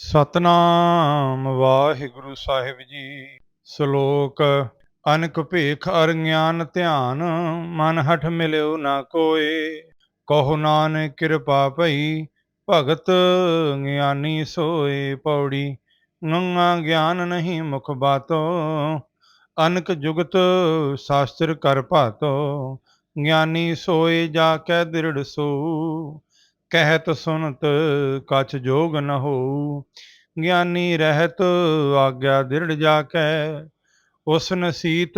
ਸਤਨਾਮ ਵਾਹਿਗੁਰੂ ਸਾਹਿਬ ਜੀ। ਸ਼ਲੋਕ, ਅਨਕ ਭੇਖ ਅਰ ਗਿਆਨ ਧਿਆਨ, ਮਨ ਹਠ ਮਿਲਿਓ ਨਾ ਕੋਏ। ਕਹੋ ਨਾਨਕ ਕਿਰਪਾ ਭਈ, ਭਗਤ ਗਿਆਨੀ ਸੋਏ ਪੌੜੀ। ਨੰਗਾ ਗਿਆਨ ਨਹੀਂ ਮੁਖ ਬਾਤੋ, ਅਨਕ ਜੁਗਤ ਸ਼ਾਸਤਰ ਕਰ ਭਾਤੋ। ਗਿਆਨੀ ਸੋਏ ਜਾ ਕੈ ਦਿਰੜ ਸੋ ਕਹਿਤ ਸੁਨਤ ਕਛ ਜੋਗ ਨ ਹੋਊ। ਗਿਆਨੀ ਰਹਿਤ ਆਗਿਆ ਦਿਰੜ ਜਾ ਕੈ ਉਸ ਨਸੀਤ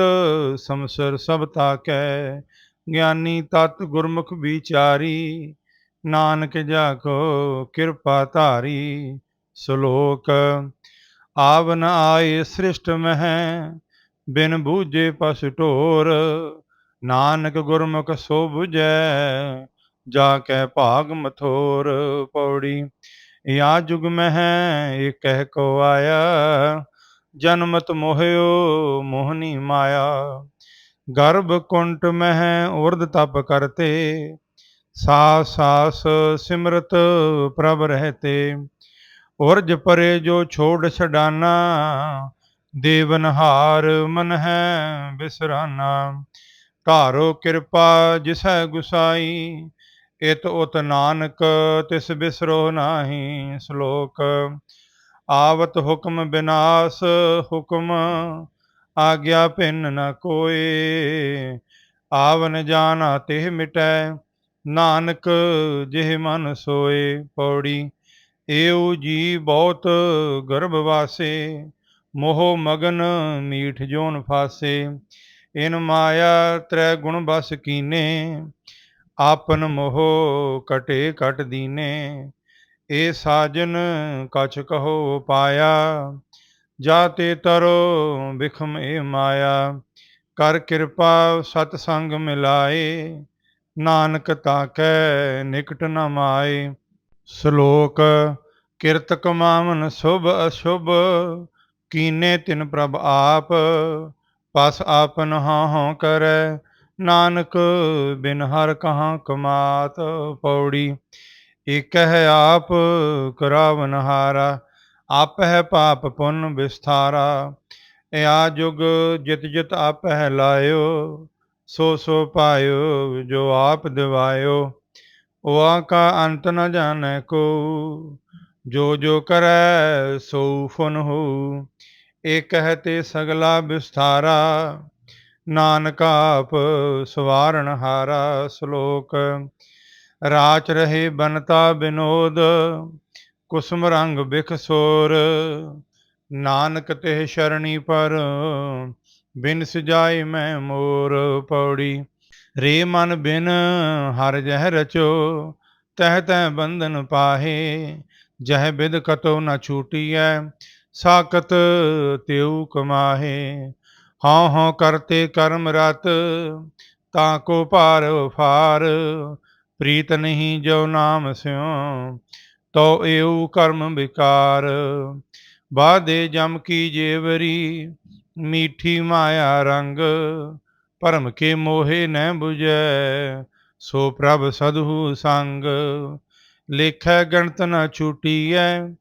ਸਮਸਰ ਸਭ ਤਾਕੈ। ਗਿਆਨੀ ਤਤ ਗੁਰਮੁਖ ਵਿਚਾਰੀ, ਨਾਨਕ ਜਾ ਕੋ ਕਿਰਪਾ ਧਾਰੀ, ਸ਼ਲੋਕ। ਆਵਨ ਆਏ ਸ੍ਰਿਸ਼ਟ ਮਹਿ, ਬਿਨ ਬੂਝੇ ਪਸ ਢੋਰ, ਨਾਨਕ ਗੁਰਮੁਖ ਸੋ 부ਜੈ ਜਾ ਕੈ ਭਾਗ ਮਥੋਰ ਪੌੜੀ ਯਾ ਜੁਗ ਮਹਿ ਇਹ ਕਹਿ ਕੋ ਆਇਆ ਜਨਮਤ ਮੋਹਿਓ ਮੋਹਨੀ ਮਾਇਆ ਗਰਭ ਕੁੰਟ ਮਹਿ ਉਰਦ ਤਪ ਕਰਤੇ ਸਾਸ ਸਾਸ ਸਿਮਰਤ ਪ੍ਰਭ ਰਹਤੇ ਉਰਜ ਪਰੇ ਜੋ ਛੋੜ ਛਡਾਨਾ ਦੇਵਨਹਾਰ ਮਨ ਹੈ ਬਿਸਰਾਨਾ ਧਾਰੋ ਕਿਰਪਾ ਜਿਸੈ ਗੁਸਾਈ ਇਤ ਉਤ ਨਾਨਕ, ਤਿਸ ਬਿਸਰੋ ਨਾਹੀ ਸ਼ਲੋਕ। ਆਵਤ ਹੁਕਮ ਬਿਨਾਸ਼, ਹੁਕਮ ਆਗਿਆ ਭਿੰਨ ਨ ਕੋਏ। ਆਵਨ ਜਾਣਾ ਤਿਹ ਮਿਟੈ, ਨਾਨਕ ਜਿਹ ਮਨ ਸੋਏ। ਪੌੜੀ, ਏਉ ਜੀ ਬਹੁਤ ਗਰਭ ਵਾਸੇ, ਮੋਹ ਮਗਨ ਮੀਠ ਜੋਨ ਫਾਸੇ। ਇਨ ਮਾਇਆ ਤ੍ਰੈ ਗੁਣ ਬਸ ਕੀਨੇ ਆਪਨ ਮੋਹ ਕਟੇ ਕਟ ਦੀਨੇ, ਏ ਸਾਜਨ ਕਛ ਕਹੋ ਪਾਇਆ। ਜਾ ਤੇ ਤਰੋ ਬਿਖਮ ਏ ਮਾਇਆ, ਕਰ ਕਿਰਪਾ ਸਤ ਸੰਗ ਮਿਲਾਏ। ਨਾਨਕ ਤਾਕੈ ਨਿਕਟ ਨ ਮਾਏ। ਸ਼ਲੋਕ ਕਿਰਤ ਕਮਾਵਨ ਸੁਭ ਅਸ਼ੁਭ, ਕੀਨੇ ਤਿਨ ਪ੍ਰਭ ਆਪ, ਪਸ ਆਪਨ ਹਾਂ ਹਾਂ ਕਰੈ। ਨਾਨਕ, ਬਿਨ ਹਰ ਕਹਾ ਕਮਾਤ ਪੌੜੀ। ਇਕ ਹੈ ਆਪ ਕਰਾਵਨ ਹਾਰਾ ਆਪ ਹੈ ਪਾਪ ਪੁੰਨ ਵਿਸਥਾਰਾ। ਆ ਜੁਗ ਜਿਤ ਜਿਤ ਆਪ ਹੈ ਲਾਇਓ, ਸੋ ਸੋ ਪਾਇਓ, ਜੋ ਆਪ ਦਿਵਾਇਓ। ਵਾ ਕਾ ਅੰਤ ਨ ਜਾਣੈ ਕੋ, ਜੋ ਜੋ ਕਰੈ ਸੋ ਫੁਨ ਹੋ। ਏਕ ਹੈ ਤੇ ਸਗਲਾ ਵਿਸਥਾਰਾ। ਨਾਨਕ ਆਪ ਸਵਾਰਣ ਹਾਰਾ ਸ਼ਲੋਕ। ਰਾਚ ਰਹੇ ਬਨਤਾ ਬਿਨੋਦ, ਕੁਸਮ ਰੰਗ ਬਿਖ ਸੋਰ। ਨਾਨਕ ਤੇ ਸ਼ਰਣੀ ਪਰ ਬਿਨ ਸਜਾਏ ਮੈਂ ਮੋਰ ਪੌੜੀ। ਰੇ ਮਨ ਬਿਨ ਹਰ ਜਹ ਰਚੋ, ਤਹ ਤਹ ਬੰਧਨ ਪਾਹੇ। ਜਹ ਬਿਦ ਕਤੋ ਨ ਛੂਟੀਐ ਸਾਕਤ ਤਿਉ ਕਮਾਹੇ। ਹਉ ਹਉ ਕਰਤੇ ਕਰਮ ਰਤ, ਤਾਂ ਕੋ ਭਾਰ ਫਾਰ ਪ੍ਰੀਤ ਨਹੀਂ ਜੋ ਨਾਮ ਸਿਉ ਤੋ ਏਉ ਕਰਮ ਵਿਕਾਰ। ਬਾਦੇ ਜਮ ਕੀ ਜੇਵਰੀ, ਮੀਠੀ ਮਾਇਆ ਰੰਗ, ਭਰਮ ਕੇ ਮੋਹੇ ਨ 부ਜੈ ਸੋ ਪ੍ਰਭ ਸਦਹੂ ਸੰਗ। ਲੇਖੈ ਗਣਤ ਨ ਛੂਟੀਐ,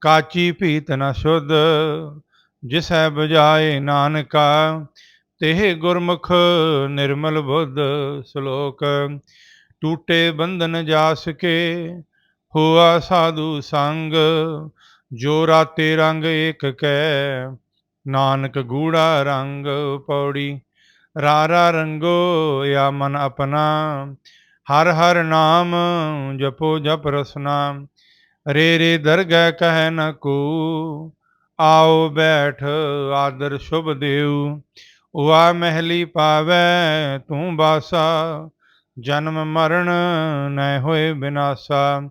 ਕਾਚੀ ਭੀਤ ਨ ਸ਼ੁੱਧ ਜਿਸੈ ਬਜਾਏ ਨਾਨਕਾ ਤੇ ਗੁਰਮੁਖ ਨਿਰਮਲ ਬੁੱਧ ਸ਼ਲੋਕ, ਟੂਟੇ ਬੰਧਨ ਜਾਸ ਕੇ ਹੋਆ ਸਾਧੂ ਸੰਗ, ਜੋ ਰਾਤੇ ਰੰਗ ਏਕ ਕੈ, ਨਾਨਕ ਗੂੜਾ ਰੰਗ ਪੌੜੀ, ਰਾਰਾ ਰੰਗੋ ਯਾ ਮਨ ਆਪਣਾ, ਹਰ ਹਰ ਨਾਮ ਜਪੋ ਜਪ ਰਸਨਾ, ਰੇ ਰੇ ਦਰਗਹਿ ਕਹਿ ਨ ਕੋ ਆਓ ਬੈਠ ਆਦਰ ਸ਼ੁਭ ਦੇਉ ਉਆ ਮਹਿਲੀ ਪਾਵੈ ਤੂੰ ਬਾਸਾ, ਜਨਮ ਮਰਨ ਨੈ ਹੋਏ ਬਿਨਾਸਾ।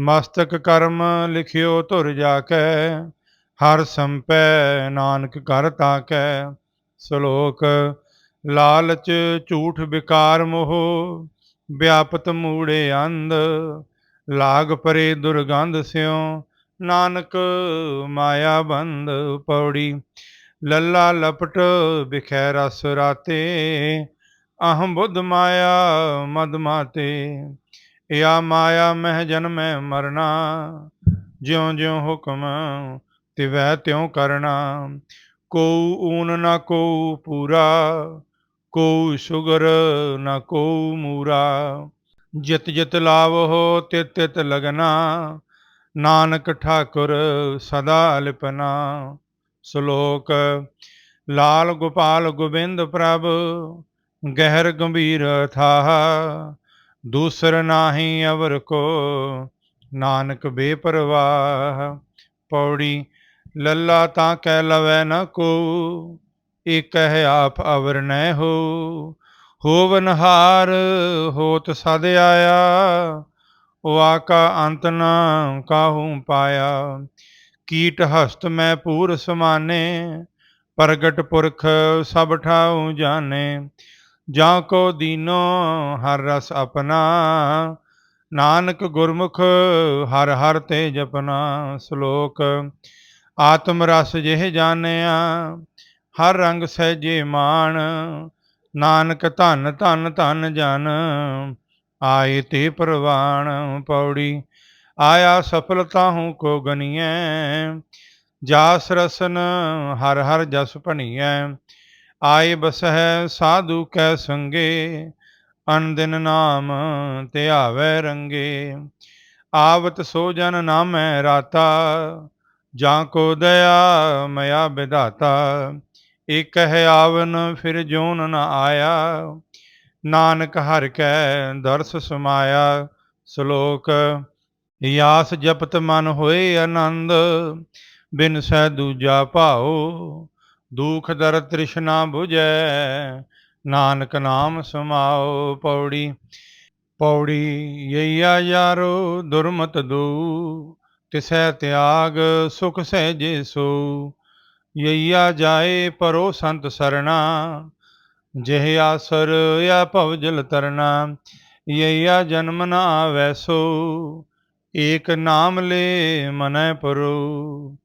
ਮਸਤਕ ਕਰਮ ਲਿਖਿਓ ਧੁਰ ਜਾ ਕੈ ਹਰ ਸੰਪੈ ਨਾਨਕ ਕਰ ਤਾਕੈ। ਸ਼ਲੋਕ, ਲਾਲਚ ਝੂਠ ਵਿਕਾਰ ਮੋਹ, ਵਿਆਪਤ ਮੂੜੇ ਅੰਧ, ਲਾਗ ਪਰੇ ਦੁਰਗੰਧ ਸਿਉ। ਨਾਨਕ ਮਾਇਆ ਬੰਦ ਪੌੜੀ, ਲੱਲਾ ਲਪਟ ਬਿਖੈ ਰਸ ਰਾਤੇ ਅਹੰ ਬੁੱਧ ਮਾਇਆ ਮਦ ਮਾਤੇ ਯਾ ਮਾਇਆ ਮਹਿ ਜਨਮੈ ਮਰਨਾ, ਜਿਉ ਜਿਉ ਹੁਕਮ ਤਿਵੈ ਤਿਉ ਕਰਨਾ। ਕੋ ਊਨ ਨਾ ਕੋ ਪੂਰਾ ਕੋ ਸ਼ੁਗਰ ਨਾ ਕੋ ਮੂਰਾ, ਜਿਤ ਜਿਤ ਹੋ ਤਿਤ ਤਿਤ ਲਗਨਾ ਨਾਨਕ ਠਾਕੁਰ ਸਦਾ ਅਲਪਨਾ। ਸ਼ਲੋਕ, ਲਾਲ ਗੋਪਾਲ ਗੋਬਿੰਦ ਪ੍ਰਭ, ਗਹਿਰ ਗੰਭੀਰ ਥਾਹ। ਦੂਸਰ ਨਾਹੀ ਅਵਰ ਕੋ, ਨਾਨਕ ਬੇਪਰਵਾਹ। ਪੌੜੀ, ਲੱਲਾ ਤਾਂ ਕਹਿ ਲਵੈ ਨ ਕੋ ਇਕ ਹੈ ਆਪ ਅਵਰ ਨੈ ਹੋ। ਹੋਵਨਹਾਰ ਹੋਤ ਸਦ ਆਇਆ। ਵਾਕਾ ਅੰਤ ਨਾ ਕਾਹੂ ਪਾਇਆ। ਕੀਟ ਹਸਤ ਮੈਂ ਪੂਰ ਸਮਾਨੇ, ਪ੍ਰਗਟ ਪੁਰਖ ਸਭ ਠਾਉ ਜਾਣੇ। ਜਾਂ ਕੋ ਦੀਨੋ ਹਰ ਰਸ ਆਪਣਾ, ਨਾਨਕ ਗੁਰਮੁਖ ਹਰ ਹਰ ਤੇ ਜਪਨਾ ਸ਼ਲੋਕ। ਆਤਮ ਰਸ ਜਿਹ ਜਾਣਿਆ, ਹਰ ਰੰਗ ਸਹਿਜੇ ਮਾਨ ਨਾਨਕ ਧਨ ਧਨ ਧਨ ਜਨ ਆਏ ਤੇ ਪ੍ਰਵਾਣ ਪੌੜੀ, ਆਇਆ ਸਫਲਤਾ ਹੂੰ ਕੋ ਗਨੀਐ। ਜਾਸ ਰਸਨ ਹਰ ਹਰ ਜਸ ਭਣੀਐ। ਆਏ ਬਸਹਿ ਸਾਧੂ ਕੈ ਸੰਗੇ, ਅਨ ਦਿਨ ਨਾਮ ਧਿਆਵੈ ਰੰਗੇ। ਆਵਤ ਸੋ ਜਨ ਨਾਮੈ ਰਾਤਾ, ਜਾਂ ਕੋ ਦਇਆ ਮਇਆ ਵਿਧਾਤਾ ਇਕ ਹੈ ਆਵਨ ਫਿਰ ਜੋਨ ਨ ਆਇਆ। ਨਾਨਕ ਹਰ ਕੈ ਦਰਸ ਸਮਾਇਆ, ਸ਼ਲੋਕ ਯਾਸ ਜਪਤ ਮਨ ਹੋਏ ਆਨੰਦ, ਬਿਨ ਸਹਿ ਦੂਜਾ ਭਾਉ, ਦੁਖ ਦਰ ਤ੍ਰਿਸ਼ਨਾ 부ਜੈ ਨਾਨਕ ਨਾਮ ਸਮਾਓ ਪੌੜੀ ਪੌੜੀ ਯਈਆ ਯਾਰੋ ਦੁਰਮਤ ਦੂ ਤਿਸੈ ਤਿਆਗ ਸੁਖ ਸਹਿਜੇ ਸੋ, ਯਈਆ ਜਾਏ ਪਰੋ ਸੰਤ ਸਰਣਾ ਜਿਹ ਆਸਰ ਆ ਭਵ ਜਲ ਤਰਨਾ, ਯਈਆ ਜਨਮ ਨਾ ਵੈਸੋ, ਏਕ ਨਾਮ ਲੈ ਮਨੈ ਪਰੋ।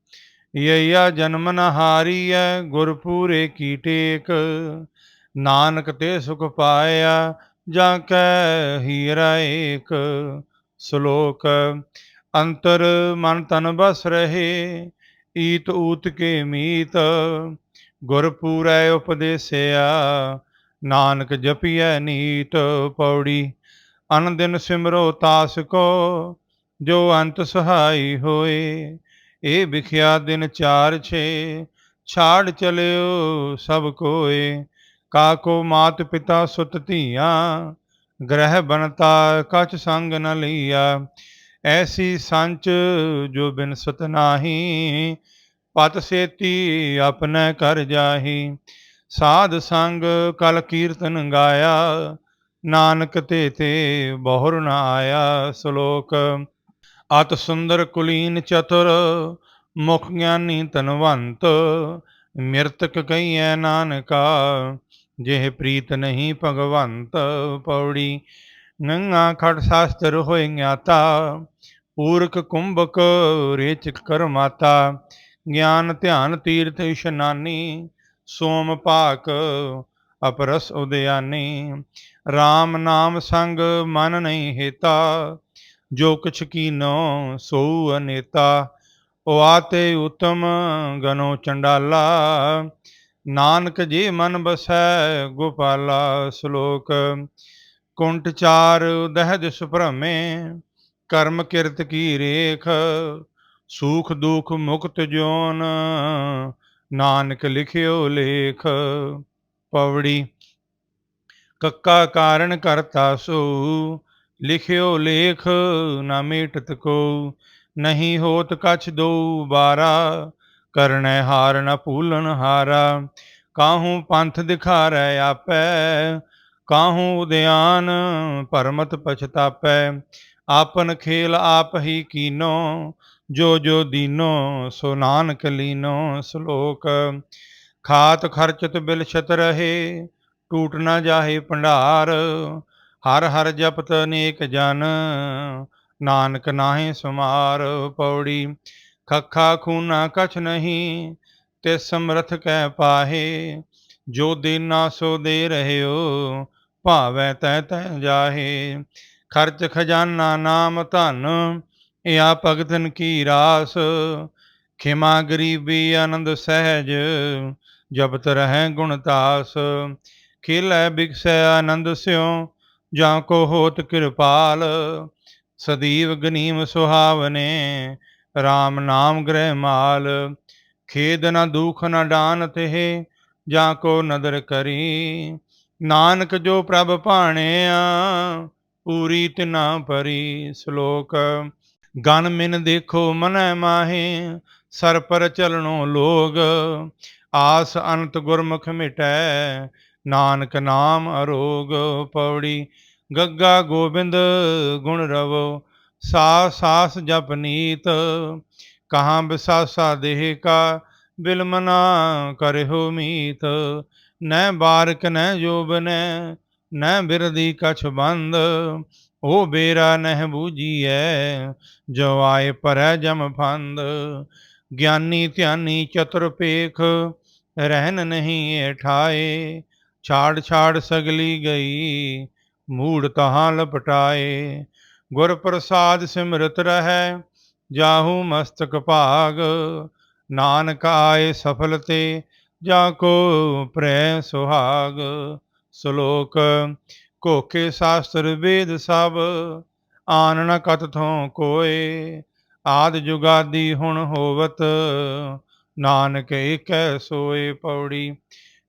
ਯਈਆ ਜਨਮ ਨ ਹਾਰੀਐ, ਗੁਰ ਪੂਰੇ ਕੀ ਟੇਕ। ਨਾਨਕ ਤੇ ਸੁਖ ਪਾਇਆ, ਜਾਂ ਕੈ ਹੀਰਾ ਏਕ। ਸ਼ਲੋਕ, ਅੰਤਰ ਮਨ ਤਨ ਬਸ ਰਹੇ, ਈਤ ਊਤ ਕੇ ਮੀਤ ਗੁਰ ਪੂਰੈ ਉਪਦੇਸਿਆ, ਨਾਨਕ ਜਪੀਐ ਨੀਤ ਪੌੜੀ ਅਨ ਦਿਨ ਸਿਮਰੋ ਤਾਸ ਕੋ, ਜੋ ਅੰਤ ਸਹਾਈ ਹੋਏ ਇਹ ਵਿਖਿਆ ਦਿਨ ਚਾਰ ਛੇ, ਛਾੜ ਚਲਿਓ ਸਭ ਕੋਏ ਕਾਕੋ ਮਾਤ ਪਿਤਾ ਸੁਤ ਧੀਆਂ, ਗ੍ਰਹਿ ਬਨਤਾ ਕਛ ਸੰਗ ਨ ਲਈਆ, ਐਸੀ ਸੰਚ ਜੋ ਬਿਨ ਸੁਤ ਨਾਹੀ ਪਤ ਸੇਤੀ ਆਪਨੇ ਕਰ ਜਾਹੀ। ਸਾਧ ਸੰਗ ਕਲ ਕੀਰਤਨ ਗਾਇਆ, ਨਾਨਕ ਤੇ ਤੇ ਬਹੁਰ ਨ ਆਇਆ ਸ਼ਲੋਕ। ਅਤ ਸੁੰਦਰ ਕੁਲੀਨ ਚਤੁਰ, ਮੁਖ ਗਿਆਨੀ ਤਨਵੰਤ ਮਿਰਤਕ ਕਈਐ ਨਾਨਕਾ, ਜਿਹ ਪ੍ਰੀਤ ਨਹੀਂ ਭਗਵੰਤ ਪੌੜੀ। ਨੰਗਾ ਖੜ ਸ਼ਾਸਤਰ ਹੋਇ ਗਿਆਤਾ ਪੂਰਕ ਕੁੰਭਕ ਰੇਚ ਕਰ ਮਾਤਾ ਗਿਆਨ, ਧਿਆਨ, ਤੀਰਥ, ਇਸ਼ਨਾਨੀ, ਸੋਮ ਭਾਕ ਅਪਰਸ ਉਦਿਆਨੀ RAM ਨਾਮ ਸੰਗ ਮਨ ਨਹੀਂ ਹੇਤਾ, ਜੋ ਕਿਛ ਕੀਨੋ ਸੋ ਅਨੇਤਾ। ਆਤੇ ਉਤਮ ਗਨੋ ਚੰਡਾਲਾ, ਨਾਨਕ ਜੀ ਮਨ ਬਸੈ ਗੋਪਾਲਾ ਸ਼ਲੋਕ। ਕੁੰਟ ਚਾਰ ਦਹਿ ਦਿਸ ਭ੍ਰਮੇ ਕਰਮ ਕਿਰਤ ਕੀ ਰੇਖ ਸੂਖ ਦੁਖ ਮੁਕਤ ਜੋਨ ਨਾਨਕ ਲਿਖਿਓ ਲੇਖ। ਪਵੜੀ, ਕੱਕਾ ਕਾਰਨ ਕਰਤਾ ਸੋ, ਲਿਖਿਓ ਲੇਖ, ਨਾ ਮੇਟਤ ਕੋ। ਨਹੀਂ ਹੋਤ ਕਛ ਦੋ ਬਾਰਾ, ਕਰਨੈ ਹਾਰ ਨ ਭੂਲਨ ਹਾਰਾ। ਕਾਹੂ ਪੰਥ ਦਿਖਾਰੈ ਆਪੈ, ਕਾਹੂ ਉਦਿਆਨ ਪਰਮਤ ਪਛਤਾਪੈ। ਆਪਨ ਖੇਲ ਆਪ ਹੀ ਕੀਨੋ ਜੋ ਜੋ ਦੀਨੋ, ਸੋ ਨਾਨਕ ਲੀਨੋ, ਸ਼ਲੋਕ। ਖਾਤ ਖਰਚਤ ਬਿਲਛਤ ਰਹੇ, ਟੂਟ ਨਾ ਜਾਹੇ ਭੰਡਾਰ। ਹਰ ਹਰ ਜਪਤ ਅਨੇਕ ਜਨ, ਨਾਨਕ ਨਾਹੀ ਸੁਮਾਰ। ਪੌੜੀ, ਖੱਖਾ ਖੂਨਾ ਕਛ ਨਹੀਂ ਤੇ ਸਮਰਥ ਕਹਿ ਪਾਹੇ। ਜੋ ਦੇਨਾ ਸੋ ਦੇ ਰਹਿਓ, ਭਾਵੈ ਤੈ ਤੈ ਜਾਹੇ। ਖਰਚ ਖਜ਼ਾਨਾ ਨਾਮ ਧਨ ਆ ਭਗਤਨ ਕੀ ਰਾਸ? ਖਿਮਾ ਗਰੀਬੀ ਆਨੰਦ ਸਹਿਜ, ਜਪਤ ਰਹਿ ਗੁਣ ਤਾਸ। ਖਿਲੈ ਬਿਕਸੈ ਆਨੰਦ ਸਿਉ, ਜਾਂ ਕੋ ਹੋਤ ਕਿਰਪਾਲ। ਸਦੀਵ ਗਨੀਮ ਸੁਹਾਵਨੇ, ਰਾਮ ਨਾਮ ਗ੍ਰਹਿ ਮਾਲ। ਖੇਦ ਨਾ ਦੁਖ ਨਾ ਡਾਨ ਤਿਹ, ਜਾਂ ਕੋ ਨਦਰ ਕਰੀ। ਨਾਨਕ ਜੋ ਪ੍ਰਭ ਭਾਣਿਆ, ਪੂਰੀ ਤਿਨਾ ਪਰੀ ਸ਼ਲੋਕ ਗਨ ਮਿਨ ਦੇਖੋ ਮਨੈ ਮਾਹੇ, ਸਰ ਪਰ ਚਲਣੋ ਲੋਗ। ਆਸ ਅਨੰਤ ਗੁਰਮੁਖ ਮਿਟੈ, ਨਾਨਕ ਨਾਮ ਅਰੋਗ। ਪੌੜੀ ਗੱਗਾ ਗੋਬਿੰਦ ਗੁਣ ਰਵੋ ਸਾਸ ਸਾਸ ਜਪ ਨੀਤ। ਕਹਾਂ ਬਿਸਾਸਾ ਦੇਹ ਕਾ ਬਿਲਮਨਾ ਕਰਿਓ ਮੀਤ। ਨੈ ਬਾਰਕ ਨੈ ਜੋਬਨੈ ਨੈ ਬਿਰਦੀ ਕਛ ਬੰਦ। ਉਹ ਬੇਰਾ ਨਹਿ ਬੂਜੀਐ ਜੋ ਆਏ ਪਰੈ ਜਮ ਫੰਦ। ਗਿਆਨੀ ਧਿਆਨੀ ਚਤੁਰ ਪੇਖ ਰਹਿਨ ਨਹੀਂ ਠਾਏ। ਛਾੜ ਛਾੜ ਸਗਲੀ ਗਈ, ਮੂੜ ਤਹਾਂ ਲਪਟਾਏ। ਗੁਰ ਪ੍ਰਸਾਦ ਸਿਮਰਤ ਰਹੈ, ਜਾਹੂ ਮਸਤਕ ਭਾਗ। ਨਾਨਕ ਆਏ ਸਫਲ ਤੇ ਜਾ ਕੋ ਪ੍ਰੈ ਸੁਹਾਗ। ਸ਼ਲੋਕ ਕੋਕੇ ਸ਼ਾਸਤਰ ਵੇਦ ਸਭ, ਆਨ ਨ ਕਤ ਥੋਂ ਕੋਏ। ਆਦ ਜੁਗਾਦੀ ਹੁਣ ਹੋਵਤ, ਨਾਨਕ ਏਕੈ ਸੋਏ ਪੌੜੀ।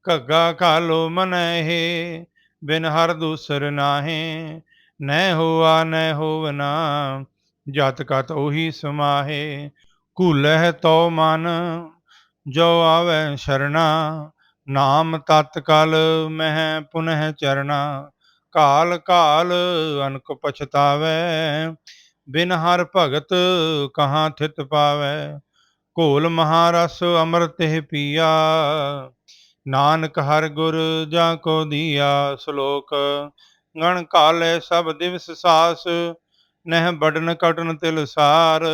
ਘੱਗਾ ਕਾਲੋ ਮਨਹਿ ਬਿਨ ਹਰ ਦੂਸਰ ਨਾਹੇ। ਨੈ ਹੋਆ ਨੈ ਹੋਵਨਾ ਜਤ ਕਤ ਉਹੀ ਸਮਾਹੇ। ਕੂਲਹਿ ਤੋ ਮਨ, ਜੋ ਆਵੈ ਸ਼ਰਣਾ। ਨਾਮ ਤਤ ਕਲ ਮਹਿ ਪੁਨਹਿ ਚਰਣਾ। ਕਾਲ ਕਾਲ ਅਨਕ ਪਛਤਾਵੈ, ਬਿਨ ਹਰ ਭਗਤ ਕਹਾਂ ਥਿਤ ਪਾਵੈ। ਘੋਲ ਮਹਾਰਸ ਅੰਮ੍ਰਿਤ ਤੇ ਪੀਆ, ਨਾਨਕ ਹਰ ਗੁਰ ਜਾ ਕੋ ਦੀਆ ਸ਼ਲੋਕ। ਗਣ ਕਾਲੇ ਸਭ ਦਿਵਸ ਸਾਸ, ਨਹਿ ਬੜਨ ਕਟਨ ਤਿਲ ਸਾਰ।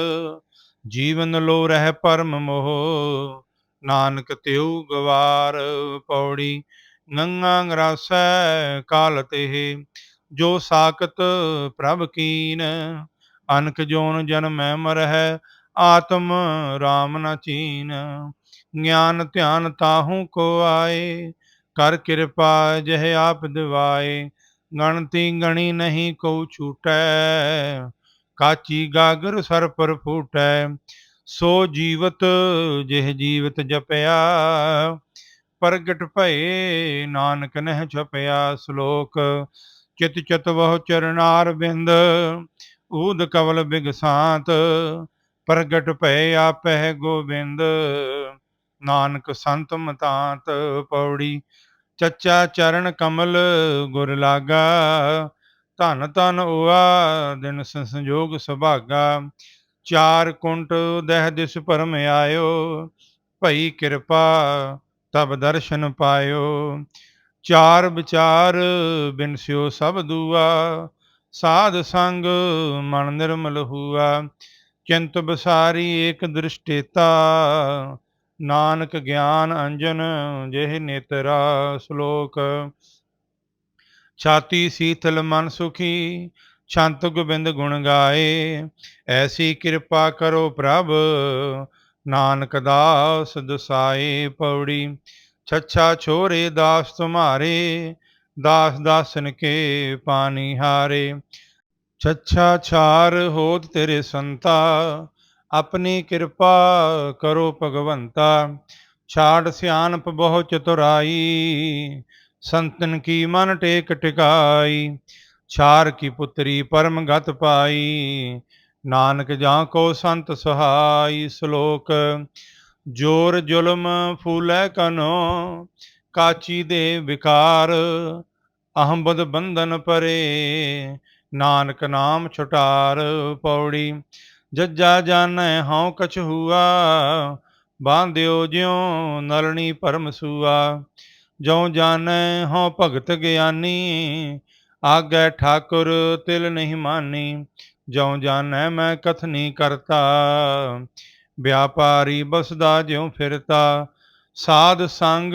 ਜੀਵਨ ਲੋ ਰਹਿ ਪਰਮ ਮੋਹ, ਨਾਨਕ ਤਿਉ ਗਵਾਰ ਪੌੜੀ। ਗੰਗਾ ਗਰਾਸੈ ਕਾਲ ਤੇ, ਜੋ ਸਾਖਤ ਪ੍ਰਭ ਕੀਨ। ਅਨਕ ਜੋਨ ਜਨਮੈ ਮਰਹਿ, ਆਤਮ ਰਾਮ ਨ ਚੀਨ। ਗਿਆਨ ਧਿਆਨ ਤਾਹੂ ਕੋ ਆਏ, ਕਰ ਕਿਰਪਾ ਜਹ ਆਪ ਦਿਵਾਏ। ਗਣਤੀ ਗਣੀ ਨਹੀਂ ਕੋ ਛੂਟੈ, ਕਾਚੀ ਗਾਗਰ ਸਰ ਪਰ ਫੂਟੈ। ਸੋ ਜੀਵਤ ਜਿਹ ਜੀਵਤ ਜਪਿਆ ਪ੍ਰਗਟ ਭਏ, ਨਾਨਕ ਨਹਿ ਛਪਿਆ ਸ਼ਲੋਕ। ਚਿਤ ਚਤ ਬਹੁ ਚਰਨਾਰ ਬਿੰਦ ਊਦ ਕਵਲ ਬਿਗਸਾਤ। ਪ੍ਰਗਟ ਭਏ ਆਪਹਿ ਗੋਬਿੰਦ, ਨਾਨਕ ਸੰਤ ਮਤਾਂਤ ਪੌੜੀ। ਚੱਚਾ ਚਰਨ ਕਮਲ ਗੁਰ ਲਾਗਾ, ਧਨ ਧਨ ਉਆ ਦਿਨ ਸੰਜੋਗ ਸੁਭਾਗਾ। ਚਾਰ ਕੁੰਟ ਦਹਿ ਦਿਸ ਪਰਮ ਆਇਓ, ਭਈ ਕਿਰਪਾ ਤਬ ਦਰਸ਼ਨ ਪਾਇਓ। ਚਾਰ ਵਿਚਾਰ ਬਿਨਸਿਓ ਸਭ ਦੂਆ। ਸਾਧ ਸੰਗ ਮਨ ਨਿਰਮਲ ਹੁਆ। ਚਿੰਤ ਬਸਾਰੀ ਏਕ ਦ੍ਰਿਸ਼ਟੇਤਾ। ਨਾਨਕ ਗਿਆਨ ਅੰਜਨ ਜਿਹ ਨੇਤਰਾ ਸ਼ਲੋਕ। ਛਾਤੀ ਸੀਤਲ ਮਨ ਸੁਖੀ। ਛੰਤ ਗੋਬਿੰਦ ਗੁਣ ਗਾਏ। ਐਸੀ ਕਿਰਪਾ ਕਰੋ ਪ੍ਰਭ। ਨਾਨਕ ਦਾਸ ਦਸਾਏ ਪੌੜੀ, ਛੱਛਾ ਛੋਰੇ ਦਾਸ ਤੁਮਾਰੇ, ਦਾਸ ਦਾਸਨ ਕੇ ਪਾਣੀ ਹਾਰੇ। ਛੱਛਾ ਛਾਰ ਹੋਤ ਤੇਰੇ ਸੰਤਾ, ਆਪਣੀ ਕਿਰਪਾ ਕਰੋ ਭਗਵੰਤਾ। ਛਾੜ ਸਿਆਣਪ ਬਹੁ ਚਤੁਰਾਈ ਸੰਤਨ ਕੀ ਮਨ ਟੇਕ ਟਿਕਾਈ। ਛਾਰ ਕੀ ਪੁੱਤਰੀ ਪਰਮ ਗਤ ਪਾਈ ਨਾਨਕ ਜਾਂ ਕੋ ਸੰਤ ਸਹਾਈ ਸ਼ਲੋਕ, ਜੋਰ ਜ਼ੁਲਮ ਫੂਲੇ ਕਨੋ, ਕਾਚੀ ਦੇ ਵਿਕਾਰ, ਅਹੰਬਦ ਬੰਧਨ ਪਰੇ, ਨਾਨਕ ਨਾਮ ਛੁਟਾਰ ਪੌੜੀ, ਜੱਜਾ ਜਾਣੈ ਹਉ ਕਛ ਹੁਆ, ਬਾਂਧਿਓ ਜਿਉ ਨਲਣੀ ਪਰਮ ਸੂਆ, ਜਉ ਜਾਣੈ ਹਉ ਭਗਤ ਗਿਆਨੀ, ਆਗੈ ਠਾਕੁਰ ਤਿਲ ਨਹੀਂ ਮਾਨੀ ਜਉ ਜਾਣੈ ਮੈਂ ਕਥਨੀ ਕਰਤਾ, ਵਿਆਪਾਰੀ ਬਸਦਾ ਜਿਉ ਫਿਰਤਾ, ਸਾਧ ਸੰਗ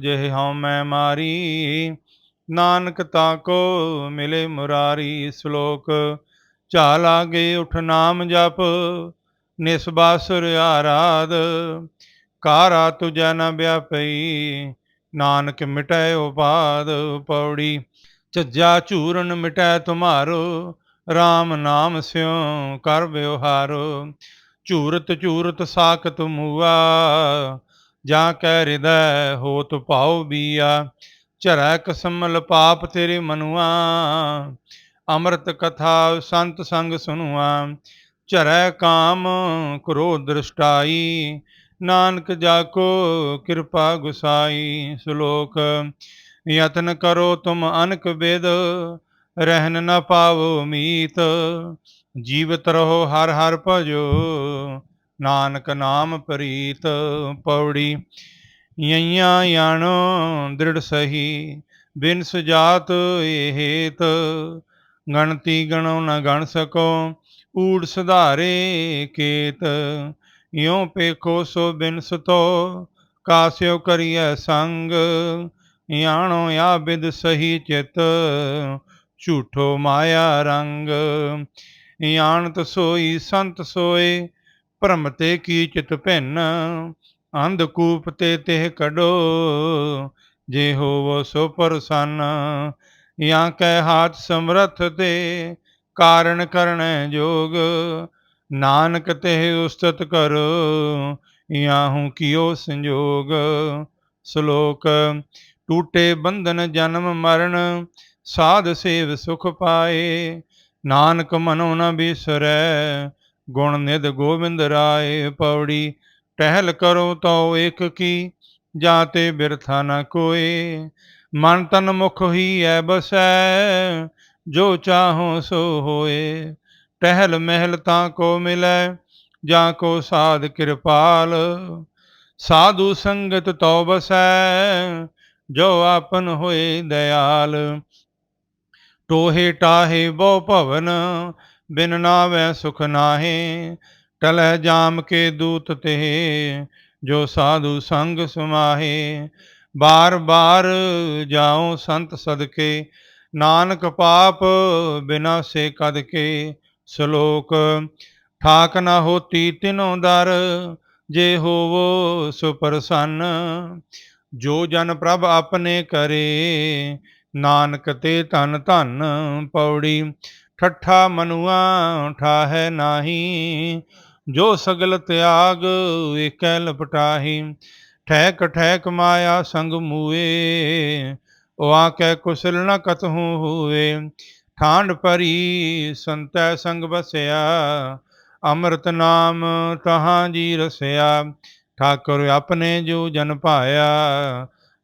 ਜਿਹ ਹਉ ਮੈਂ ਮਾਰੀ, ਨਾਨਕ ਤਾ ਕੋ ਮਿਲੇ ਮੁਰਾਰੀ, ਸ਼ਲੋਕ ਚਾ ਲਾਗੇ ਉਠ ਨਾਮ ਜਪ, ਨਿਸਬਾਸੁਰ ਆਰਾਧ, ਕਾਰਾ ਤੁਜੈ ਨ ਵਿਆਪਈ, ਨਾਨਕ ਮਿਟੈ ਉਪਾਦ, ਪੌੜੀ ਝੱਜਾ ਝੂਰਨ ਮਿਟੈ ਤੁਮਾਰੋ RAM ਨਾਮ ਸਿਉ ਕਰ ਵਿਵਹਾਰੋ, ਝੂਰਤ ਝੂਰਤ ਸਾਖਤ ਮੂਆ, ਜਾਂ ਕੈ ਹਿਰਦੈ ਹੋਤ ਭਾਉ ਬੀਆ, ਝਰੈ ਕਸਮਲ ਪਾਪ ਤੇਰੇ ਮਨੁਆ, ਅੰਮ੍ਰਿਤ ਕਥਾ ਸੰਤ ਸੰਗ ਸੁਨੁਆ, ਝਰੈ ਕਾਮ ਕ੍ਰੋਧ ਦ੍ਰਿਸ਼ਟਾਈ, ਨਾਨਕ ਜਾ ਕੋ ਕਿਰਪਾ ਗੁਸਾਈ, ਸ਼ਲੋਕ, ਯਤਨ ਕਰੋ ਤੁਮ ਅਨਕ ਵੇਦ ਰਹਿਨ ਨ ਪਾਵੋ ਮੀਤ। ਜੀਵਤ ਰਹੋ ਹਰ ਹਰ ਭਜੋ, ਨਾਨਕ ਨਾਮ ਪ੍ਰੀਤ ਪੌੜੀ। ਯਈਆਂ ਯਾਣੋ ਦ੍ਰਿੜ ਸਹੀ ਬਿਨ ਸੁਜਾਤ ਇਹ ਗਣਤੀ ਗਣੋ ਨ ਗਣ ਸਕੋ, ਊੜ ਸੁਧਾਰੇ ਕੇਤ। ਇਉ ਪੇਖੋ ਸੋ ਬਿਨ ਸੁਤੋ ਕਾਸਿਓ ਕਰੀਐ ਸੰਗ। ਯਾਣੋ ਆ ਬਿਦ ਸਹੀ ਚਿਤ ਝੂਠੋ ਮਾਇਆ ਰੰਗ। ਯਾਣਤ ਸੋਈ, ਸੰਤ ਸੋਏ, ਭ੍ਰਮ ਤੇ ਕੀ ਚਿਤ ਭਿੰਨ। ਅੰਧ ਕੂਪ ਤੇ ਤਿਹ ਕਢੋ, ਜੇ ਹੋਵੋ ਸੋ ਪ੍ਰਸੰਨ। ਜਾਂ ਕੈ ਹਾਥ ਸਮਰਥ ਤੇ ਕਾਰਨ ਕਰਣੈ ਜੋਗ। ਨਾਨਕ ਤੇ ਉਸਤਤ ਕਰੋ ਯਾਹੂ ਕੀਓ ਸੰਜੋਗ। ਸ਼ਲੋਕ, ਟੂਟੇ ਬੰਧਨ ਜਨਮ ਮਰਨ ਸਾਧ ਸੇਵ ਸੁਖ ਪਾਏ। ਨਾਨਕ ਮਨੋ ਨ ਬਿਸਰੈ, ਗੁਣ ਨਿਧ ਗੋਬਿੰਦ ਰਾਏ। ਪੌੜੀ ਟਹਿਲ ਕਰੋ ਤਉ ਇਕ ਕੀ, ਜਾਤੇ ਬਿਰਥਾ ਨ ਕੋਏ। ਮਨ ਤਨ ਮੁਖ ਹੀ ਐ ਬਸੈ, ਜੋ ਚਾਹੋ ਸੋ ਹੋਏ। ਟਹਿਲ ਮਹਿਲ ਤਾਂ ਕੋ ਮਿਲੈ, ਜਾਂ ਕੋ ਸਾਧ ਕਿਰਪਾਲ। ਸਾਧੂ ਸੰਗਤ ਤਉ ਬਸੈ, ਜੋ ਆਪਨ ਹੋਏ ਦਇਆਲ ਟੋਹੇ ਟਾਹੇ ਬਹੁ ਭਵਨ, ਬਿਨ ਨਾਵੈ ਸੁਖ ਨਾਹੇ ਟਲੈ ਜਾਮ ਕੇ ਦੂਤ ਤੇ, ਜੋ ਸਾਧੂ ਸੰਗ ਸਮਾਹੇ। ਬਾਰ ਬਾਰ ਜਾਉ ਸੰਤ ਸਦਕੇ, ਨਾਨਕ ਪਾਪ ਬਿਨਾ ਸੇ ਕਦ ਕੇ। ਸ਼ਲੋਕ, ਠਾਕ ਨਾ ਹੋਤੀ ਤਿਨੋ ਦਰ, ਜੇ ਹੋਵੋ ਸੁ ਪ੍ਰਸੰਨ ਜੋ ਜਨ ਪ੍ਰਭ ਆਪਣੇ ਕਰੇ ਨਾਨਕ ਤੇ ਧਨ ਧਨ ਪੌੜੀ, ਠੱਠਾ ਮਨੁਆ ਠਾਹੈ ਨਾਹੀ, ਜੋ ਸਗਲ ਤਿਆਗ ਏਕੈ ਲਪਟਾਹੀ। ਠੈਕ ਠੈਕ ਮਾਇਆ ਸੰਗ ਮੂਏ ਵਾ ਕੈ ਕੁਸਲ ਨ ਕਤਹੂ ਹੋਏ। ਠਾਂਡ ਪਰੀ ਸੰਤੈ ਸੰਗ ਬਸਿਆ ਅੰਮ੍ਰਿਤ ਨਾਮ ਤਹਾਂ ਜੀ ਰਸਿਆ। ਠਾਕੁਰ ਆਪਣੇ ਜੋ ਜਨ ਭਾਇਆ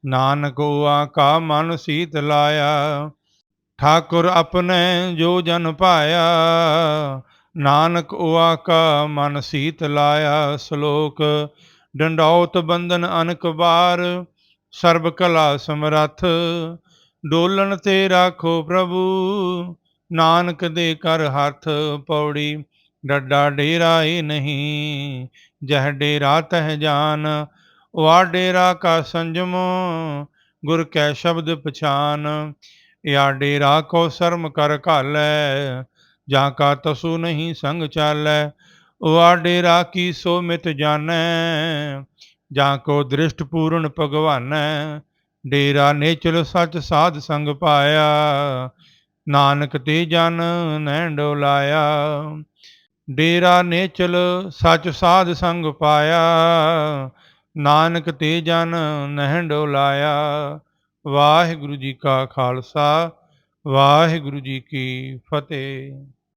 ਨਾਨਕ ਆਕਾ ਮਨ ਸੀਤ ਲਾਇਆ, ਠਾਕੁਰ ਆਪਣੇ ਜੋ ਜਨ ਪਾਇਆ, ਨਾਨਕ ਆਕਾ ਮਨ ਸੀਤ ਲਾਇਆ, ਸ਼ਲੋਕ ਡੰਡੌਤ ਬੰਧਨ ਅਨਕ ਬਾਰ, ਸਰਬ ਕਲਾ ਸਮਰੱਥ ਡੋਲਣ ਤੇ ਰਾਖੋ ਪ੍ਰਭੂ, ਨਾਨਕ ਦੇ ਕਰ ਹੱਥ ਪੌੜੀ, ਡੱਡਾ ਡੇਰਾ ਹੀ ਨਹੀਂ, ਜਹ ਡੇਰਾ ਤਹ ਜਾਨ ਵਾ ਡੇਰਾ ਕਾ ਸੰਜਮ, ਗੁਰ ਕੈ ਸ਼ਬਦ ਪਛਾਨ। ਯਾ ਡੇਰਾ ਕੋ ਸ਼ਰਮ ਕਰ ਘਾਲੈ, ਜਾਂ ਕਾ ਤਸੂ ਨਹੀਂ ਸੰਗ ਚਾਲੈ। ਵਾ ਡੇਰਾ ਕੀ ਸੋ ਮਿਤ ਜਾਣੈ, ਜਾਂ ਕੋ ਦ੍ਰਿਸ਼ਟ ਪੂਰਨ ਭਗਵਾਨੈ। ਡੇਰਾ ਨੇਚਲ ਸੱਚ ਸਾਧ ਸੰਗ ਪਾਇਆ, ਨਾਨਕ ਤੇ ਜਨ ਨੈਣ ਡੋਲਾਇਆ। ਡੇਰਾ ਨੇਚਲ ਸੱਚ ਸਾਧ ਸੰਗ ਪਾਇਆ ਨਾਨਕ ਤੇ ਜਨ ਨਹਿ ਡੋਲਾਇਆ। ਵਾਹਿਗੁਰੂ ਜੀ ਕਾ ਖਾਲਸਾ ਵਾਹਿਗੁਰੂ ਜੀ ਕੀ ਫਤਿਹ।